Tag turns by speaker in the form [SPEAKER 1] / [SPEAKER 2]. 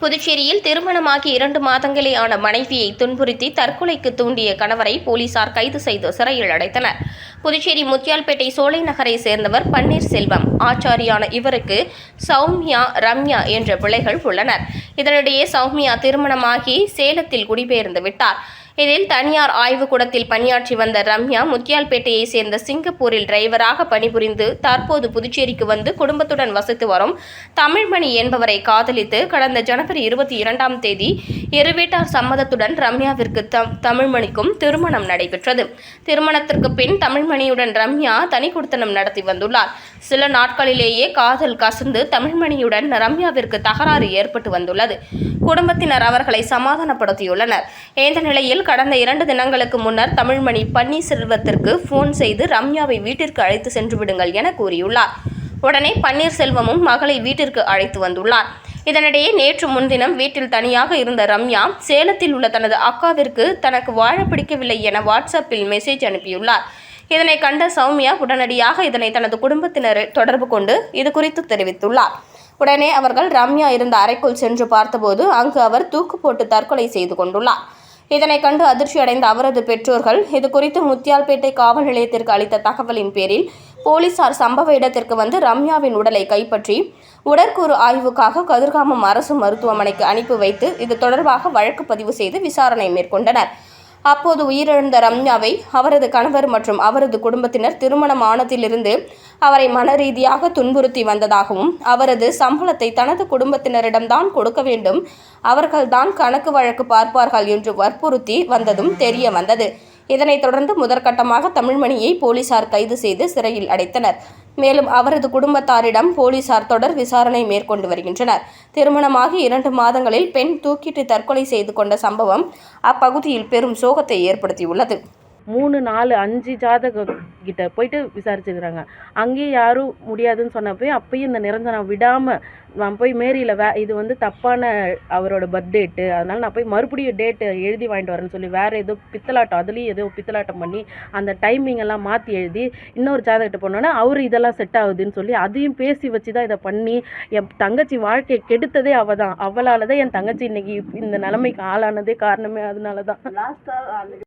[SPEAKER 1] புதுச்சேரியில் திருமணமாகி இரண்டு மாதங்களே ஆன மனைவியை துன்புறுத்தி தற்கொலைக்கு தூண்டிய கணவரை போலீசார் கைது செய்து சிறையில் அடைத்தனர். புதுச்சேரி முத்தியால்பேட்டை சோலை நகரை சேர்ந்தவர் பன்னீர்செல்வம் ஆச்சாரியான இவருக்கு சௌமியா ரம்யா என்ற பிள்ளைகள் உள்ளனர். இதனிடையே சௌமியா திருமணமாகி சேலத்தில் குடிபெயர்ந்து விட்டார். இதில் தனியார் ஆய்வுக்கூடத்தில் பணியாற்றி வந்த ரம்யா முத்தியால்பேட்டையை சேர்ந்த சிங்கப்பூரில் டிரைவராக பணிபுரிந்து தற்போது புதுச்சேரிக்கு வந்து குடும்பத்துடன் வசித்து வரும் தமிழ்மணி என்பவரை காதலித்து கடந்த ஜனவரி இருபத்தி இரண்டாம் தேதி இருவேட்டார் சம்மதத்துடன் ரம்யாவிற்கு தம் தமிழ்மணிக்கும் திருமணம் நடைபெற்றது. திருமணத்திற்கு பின் தமிழ்மணியுடன் ரம்யா தனி குடித்தனம் நடத்தி வந்துள்ளார். சில நாட்களிலேயே காதல் கசந்து தமிழ்மணியுடன் ரம்யாவிற்கு தகராறு ஏற்பட்டு வந்துள்ளது. குடும்பத்தினர் அவர்களை சமாதானப்படுத்தியுள்ளனர். இந்த நிலையில் கடந்த இரண்டு தினங்களுக்கு முன்னர் தமிழ்மணி பன்னீர்செல்வத்திற்கு ஃபோன் செய்து ரம்யாவை வீட்டிற்கு அழைத்து சென்று விடுங்கள் என கூறியுள்ளார். உடனே பன்னீர்செல்வமும் மகளை வீட்டிற்கு அழைத்து வந்துள்ளார். இதனிடையே நேற்று முன்தினம் வீட்டில் தனியாக இருந்த ரம்யா சேலத்தில் உள்ள தனது அக்காவிற்கு தனக்கு வாழ பிடிக்கவில்லை என வாட்ஸ்அப்பில் மெசேஜ் அனுப்பியுள்ளார். இதனை கண்ட சௌமியா உடனடியாக இதனை தனது குடும்பத்தினர் தொடர்பு கொண்டு இது குறித்து தெரிவித்துள்ளார். உடனே அவர்கள் ரம்யா இருந்த அறைக்குள் சென்று பார்த்தபோது அங்கு அவர் தூக்கு போட்டு தற்கொலை செய்து கொண்டுள்ளார். இதனை கண்டு அதிர்ச்சி அடைந்த அவரது பெற்றோர்கள் இது குறித்து முத்தியால்பேட்டை காவல் நிலையத்திற்கு அளித்த தகவலின் பேரில் போலீசார் சம்பவ இடத்திற்கு வந்து ரம்யாவின் உடலை கைப்பற்றி உடற்கூறு ஆய்வுக்காக கதிர்காமம் அரசு மருத்துவமனைக்கு அனுப்பி வைத்து இது தொடர்பாக வழக்கு பதிவு செய்து விசாரணை மேற்கொண்டனர். அப்போது உயிரிழந்த ரம்யாவை அவரது கணவர் மற்றும் அவரது குடும்பத்தினர் திருமணம் ஆனதிலிருந்து அவரை மனரீதியாக துன்புறுத்தி வந்ததாகவும் அவரது சம்பளத்தை தனது குடும்பத்தினரிடம்தான் கொடுக்க வேண்டும் அவர்கள்தான் கணக்கு வழக்கு பார்ப்பார்கள் என்று வற்புறுத்தி வந்ததும் தெரிய வந்தது. இதனைத் தொடர்ந்து முதற்கட்டமாக தமிழ்மணியை போலீசார் கைது செய்து சிறையில் அடைத்தனர். மேலும் அவரது குடும்பத்தாரிடம் போலீசார் தொடர் விசாரணை மேற்கொண்டு வருகின்றனர். திருமணமாகி இரண்டு மாதங்களில் பெண் தூக்கிட்டு தற்கொலை செய்து கொண்ட சம்பவம் அப்பகுதியில் பெரும் சோகத்தை ஏற்படுத்தியுள்ளது.
[SPEAKER 2] மூணு நாலு அஞ்சு ஜாதக கிட்ட போயிட்டு விசாரிச்சுக்கிறாங்க. அங்கேயும் யாரும் முடியாதுன்னு சொன்னப்போ அப்பயும் இந்த நிரஞ்சனா விடாமல் நான் போய் மேரியில் வே இது வந்து தப்பான அவரோட பர்த்டேட்டு அதனால நான் போய் மறுபடியும் டேட்டு எழுதி வாங்கிட்டு வரேன்னு சொல்லி வேறு ஏதோ பித்தலாட்டம் அதுலேயும் ஏதோ பித்தலாட்டம் பண்ணி அந்த டைமிங் எல்லாம் மாற்றி எழுதி இன்னொரு ஜாதகத்தை போனோன்னா அவர் இதெல்லாம் செட் ஆகுதுன்னு சொல்லி அதையும் பேசி வச்சு தான் இதை பண்ணி என் தங்கச்சி வாழ்க்கையை கெடுத்ததே அவள் தான் அவளால் தான் என் தங்கச்சி இன்னைக்கு இந்த நிலைமைக்கு ஆளானதே காரணமே அதனால தான் லாஸ்ட்டாக